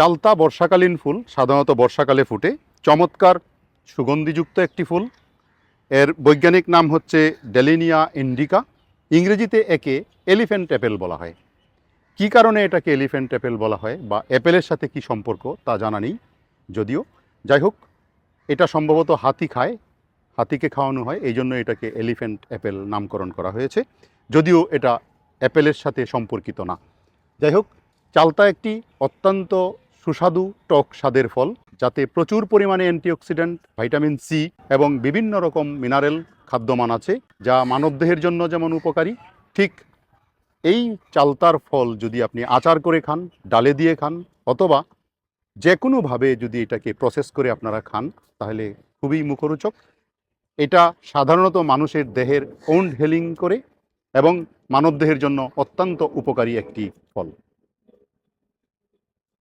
চালতা বর্ষাকালীন ফুল, সাধারণত বর্ষাকালে ফুটে। চমৎকার সুগন্ধিযুক্ত একটি ফুল। এর বৈজ্ঞানিক নাম হচ্ছে ডেলিনিয়া ইন্ডিকা। ইংরেজিতে একে এলিফ্যান্ট অ্যাপেল বলা হয়। কী কারণে এটাকে এলিফ্যান্ট অ্যাপেল বলা হয় বা অ্যাপেলের সাথে কি সম্পর্ক, তা জানা নেই। যদিও, যাই হোক, এটা সম্ভবত হাতি খায়, হাতিকে খাওয়ানো হয়, এই জন্য এটাকে এলিফ্যান্ট অ্যাপেল নামকরণ করা হয়েছে। যদিও এটা অ্যাপেলের সাথে সম্পর্কিত না। যাই হোক, চালতা একটি অত্যন্ত সুস্বাদু টক স্বাদের ফল, যাতে প্রচুর পরিমাণে অ্যান্টিঅক্সিডেন্ট ভাইটামিন সি এবং বিভিন্ন রকম মিনারেল খাদ্যমান আছে, যা মানবদেহের জন্য যেমন উপকারী, ঠিক এই চালতার ফল যদি আপনি আচার করে খান, ডালে দিয়ে খান, অথবা যে কোনোভাবে যদি এটাকে প্রসেস করে আপনারা খান, তাহলে খুবই মুখরোচক। এটা সাধারণত মানুষের দেহের ওন্ড হেলিং করে এবং মানবদেহের জন্য অত্যন্ত উপকারী একটি ফল।